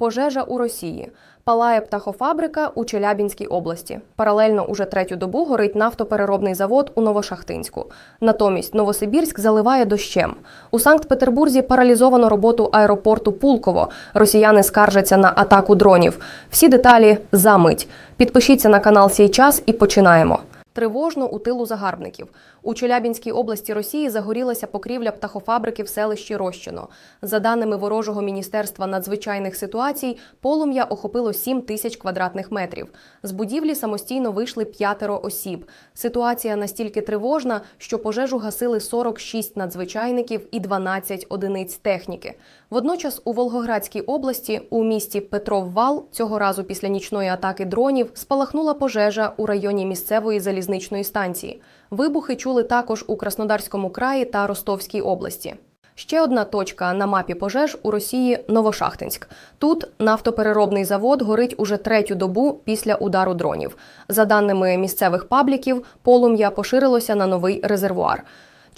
Пожежа у Росії. Палає птахофабрика у Челябінській області. Паралельно уже третю добу горить нафтопереробний завод у Новошахтинську. Натомість Новосибірськ заливає дощем. У Санкт-Петербурзі паралізовано роботу аеропорту Пулково. Росіяни скаржаться на атаку дронів. Всі деталі за мить. Підпишіться на канал «Сій час» і починаємо. Тривожно у тилу загарбників. У Челябінській області Росії загорілася покрівля птахофабрики в селищі Рощино. За даними ворожого міністерства надзвичайних ситуацій, полум'я охопило 7 тисяч квадратних метрів. З будівлі самостійно вийшли п'ятеро осіб. Ситуація настільки тривожна, що пожежу гасили 46 надзвичайників і 12 одиниць техніки. Водночас у Волгоградській області, у місті Петров-Вал, цього разу після нічної атаки дронів, спалахнула пожежа у районі місцевої залізничної станції. Вибухи чули також у Краснодарському краї та Ростовській області. Ще одна точка на мапі пожеж у Росії Новошахтинськ. Тут нафтопереробний завод горить уже третю добу після удару дронів. За даними місцевих пабліків, полум'я поширилося на новий резервуар.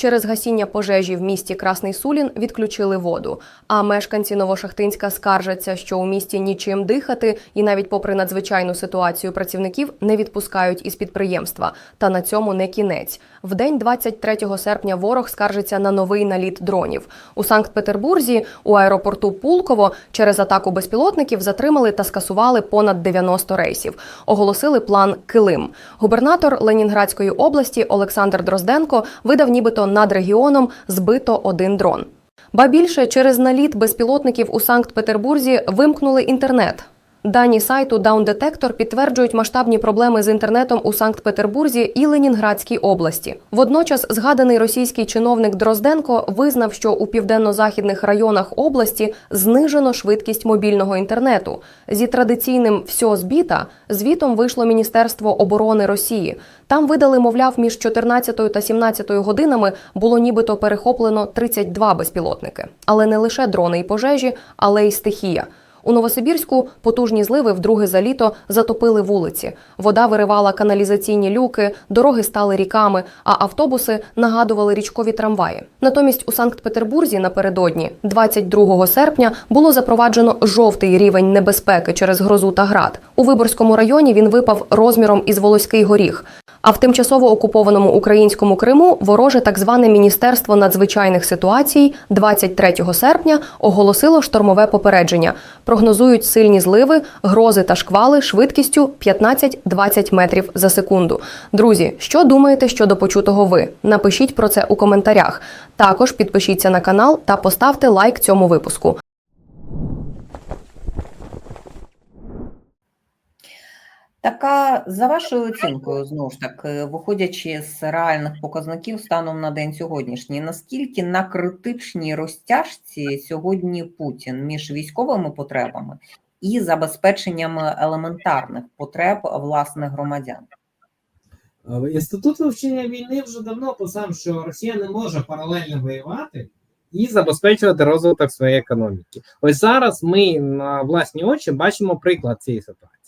Через гасіння пожежі в місті Красний Сулін відключили воду. А мешканці Новошахтинська скаржаться, що у місті нічим дихати, і навіть попри надзвичайну ситуацію працівників не відпускають із підприємства. Та на цьому не кінець. В день 23 серпня ворог скаржиться на новий наліт дронів. У Санкт-Петербурзі у аеропорту Пулково через атаку безпілотників затримали та скасували понад 90 рейсів. Оголосили план Килим. Губернатор Ленінградської області Олександр Дрозденко видав, нібито над регіоном збито один дрон. Ба більше через наліт безпілотників у Санкт-Петербурзі вимкнули інтернет. Дані сайту Down Detector підтверджують масштабні проблеми з інтернетом у Санкт-Петербурзі і Ленінградській області. Водночас згаданий російський чиновник Дрозденко визнав, що у південно-західних районах області знижено швидкість мобільного інтернету. Зі традиційним «всьо збіта» звітом вийшло Міністерство оборони Росії. Там видали, мовляв, між 14 та 17 годинами було нібито перехоплено 32 безпілотники. Але не лише дрони і пожежі, але й стихія. У Новосибірську потужні зливи вдруге за літо затопили вулиці. Вода виривала каналізаційні люки, дороги стали ріками, а автобуси нагадували річкові трамваї. Натомість у Санкт-Петербурзі напередодні, 22 серпня, було запроваджено жовтий рівень небезпеки через грозу та град. У Виборському районі він випав розміром із Волоський горіх. А в тимчасово окупованому українському Криму вороже так зване Міністерство надзвичайних ситуацій 23 серпня оголосило штормове попередження. Прогнозують сильні зливи, грози та шквали швидкістю 15-20 метрів за секунду. Друзі, що думаєте щодо почутого ви? Напишіть про це у коментарях. Також підпишіться на канал та поставте лайк цьому випуску. Така за вашою оцінкою, знову ж таки, виходячи з реальних показників станом на день сьогоднішній, наскільки на критичній розтяжці сьогодні Путін між військовими потребами і забезпеченням елементарних потреб власних громадян? Е, Інститут вивчення війни вже давно писав, що Росія не може паралельно воювати і забезпечувати розвиток своєї економіки. Ось зараз ми на власні очі бачимо приклад цієї ситуації.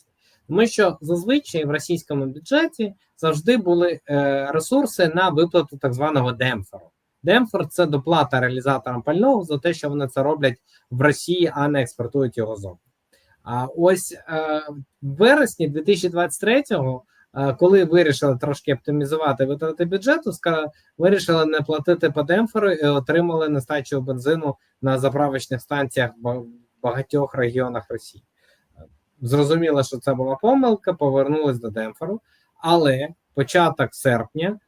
Тому що зазвичай в російському бюджеті завжди були е, ресурси на виплату так званого демпферу. Демпфер це доплата реалізаторам пального за те, що вони це роблять в Росії, а не експортують його зовні. А ось е, в вересні 2023-го, е, коли вирішили трошки оптимізувати витрати бюджету, вирішили не платити по демпферу і отримали нестачу бензину на заправочних станціях в багатьох регіонах Росії. Зрозуміло, що це була помилка, повернулись до демпферу, але початок серпня,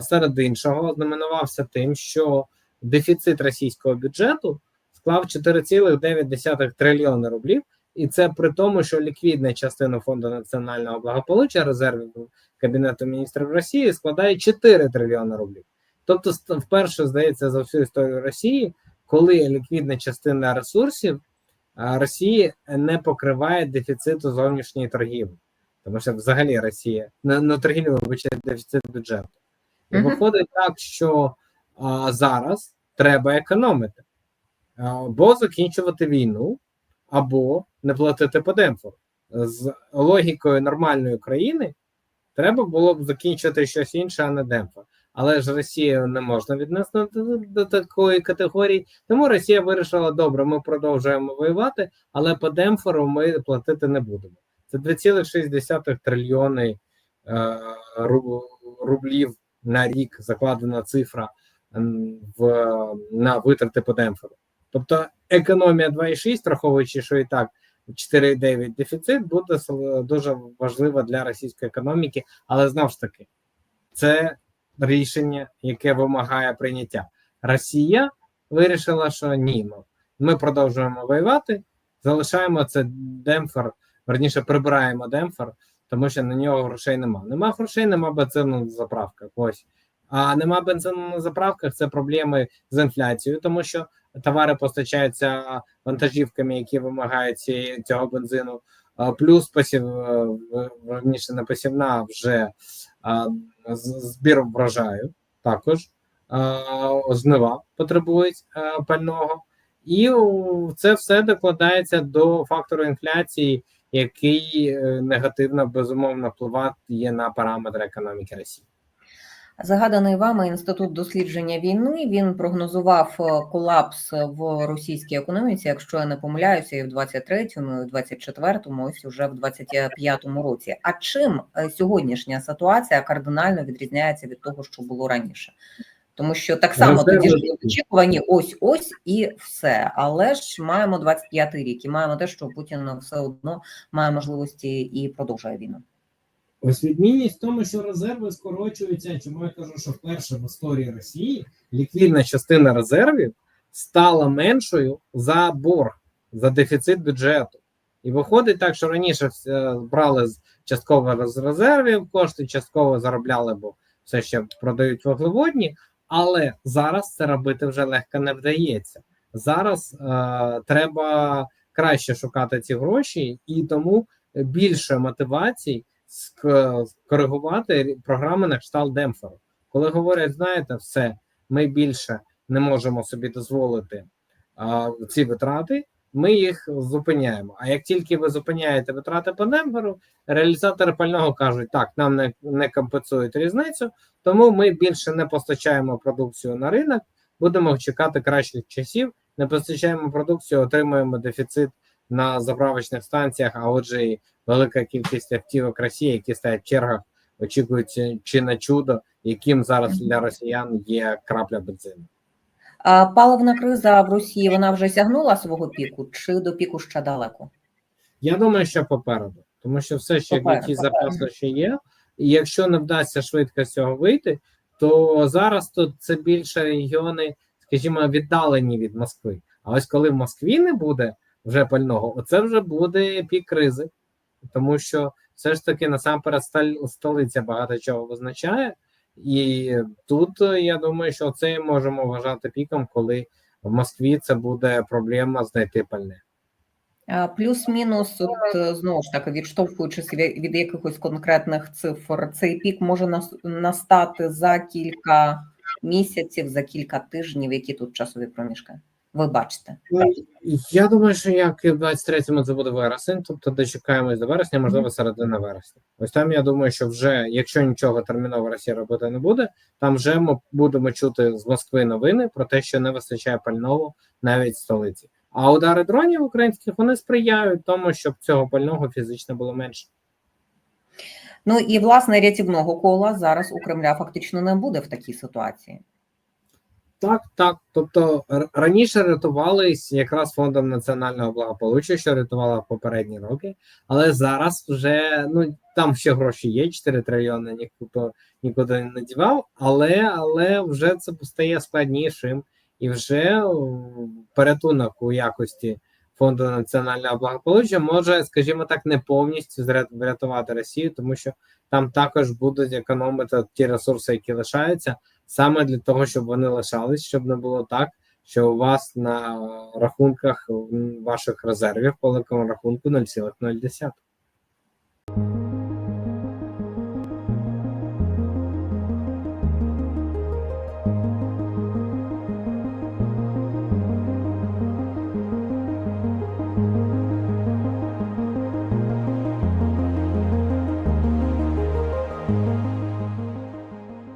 серед іншого, знаменувався тим, що дефіцит російського бюджету склав 4,9 трильйони рублів, і це при тому, що ліквідна частина фонду національного благополуччя резервів Кабінету міністрів Росії складає 4 трильйони рублів. Тобто, вперше здається за всю історію Росії, коли ліквідна частина ресурсів Росії не покриває дефіциту зовнішньої торгівлі, тому що взагалі Росія не, не торгівлю вибачає дефіцит бюджету. І виходить так, що а, зараз треба економити або закінчувати війну, або не платити по демпфору. З логікою нормальної країни треба було б закінчити щось інше, а не демпфор. Але ж Росію не можна віднести до, до такої категорії. Тому Росія вирішила: добре, ми продовжуємо воювати, але по демпферу ми платити не будемо. Це 2,6 трильйони е, ру- рублів на рік закладена цифра в, на витрати по демпферу. Тобто економія 2,6, враховуючи, що і так 4,9 дефіцит, буде дуже важлива для російської економіки, але знову ж таки, це рішення, яке вимагає прийняття. Росія вирішила, що ні, ну, ми продовжуємо воювати, залишаємо це демпфер, верніше прибираємо демпфер, тому що на нього грошей нема. Нема грошей, нема бензину на заправках. Ось. А нема бензину на заправках це проблеми з інфляцією, тому що товари постачаються вантажівками, які вимагають цього бензину. Плюс посів е, верніше не посівна вже збір врожаю також жнива потребують пального, і це все докладається до фактору інфляції, який е, негативно безумовно впливає на параметри економіки Росії. Загаданий вами інститут дослідження війни. Він прогнозував е, колапс в російській економіці, якщо я не помиляюся, і в 23-му, і в 24-му, ось уже в 25-му році. А чим е, сьогоднішня ситуація кардинально відрізняється від того, що було раніше? Тому що так само Резерви тоді ж очікувані ось ось і все. Але ж маємо 25-й рік і маємо те, що Путін все одно має можливості і продовжує війну. Ось відмінність в тому, що резерви скорочуються. Чому я кажу, що вперше в історії Росії ліквідна частина резервів стала меншою за борг, за дефіцит бюджету. І виходить так, що раніше е, брали частково з резервів кошти, частково заробляли, бо все ще продають вуглеводні, але зараз це робити вже легко не вдається. Зараз е, треба краще шукати ці гроші, і тому більше мотивацій коригувати програми на кшталт демпферу. Коли говорять, знаєте, все, ми більше не можемо собі дозволити а, ці витрати, ми їх зупиняємо. А як тільки ви зупиняєте витрати по демпферу, реалізатори пального кажуть, так, нам не, не компенсують різницю, тому ми більше не постачаємо продукцію на ринок, будемо чекати кращих часів, не постачаємо продукцію, отримуємо дефіцит на заправочних станціях, а отже, і велика кількість автівок Росії, які стоять в чергах, очікують чи на чудо, яким зараз для росіян є крапля бензину. А паливна криза в Росії вона вже сягнула свого піку, чи до піку ще далеко? Я думаю, що попереду, тому що все ще попереду. запаси ще є. І якщо не вдасться швидко з цього вийти, то зараз тут це більше регіони, скажімо, віддалені від Москви. А ось коли в Москві не буде вже пального, оце вже буде пік кризи, тому що все ж таки насамперед столь- столиця багато чого визначає. І тут е, я думаю, що це можемо вважати піком, коли в Москві це буде проблема знайти пальне. Плюс-мінус, от е, знову ж таки, відштовхуючись від якихось конкретних цифр, цей пік може нас- настати за кілька місяців, за кілька тижнів. Які тут часові проміжки? Ви бачите? Я думаю, що як і в 23-му це буде вересень, тобто дочекаємось до вересня, можливо, середина вересня. Ось там я думаю, що вже, якщо нічого терміново Росія робити не буде, там вже ми будемо чути з Москви новини про те, що не вистачає пального навіть в столиці. А удари дронів українських вони сприяють тому, щоб цього пального фізично було менше. Ну і власне рятівного кола зараз у Кремля фактично не буде в такій ситуації. Так, так. Тобто раніше рятувались якраз фондом національного благополуччя, що рятувала попередні роки, але зараз вже ну там ще гроші є, 4 трильйони ніхто нікуди не дівав, але але вже це стає складнішим, і вже порятунок у якості фонду національного благополуччя може, скажімо так, не повністю врятувати Росію, тому що там також будуть економити ті ресурси, які лишаються саме для того, щоб вони лишались, щоб не було так, що у вас на рахунках ваших резервів по великому рахунку 0,0.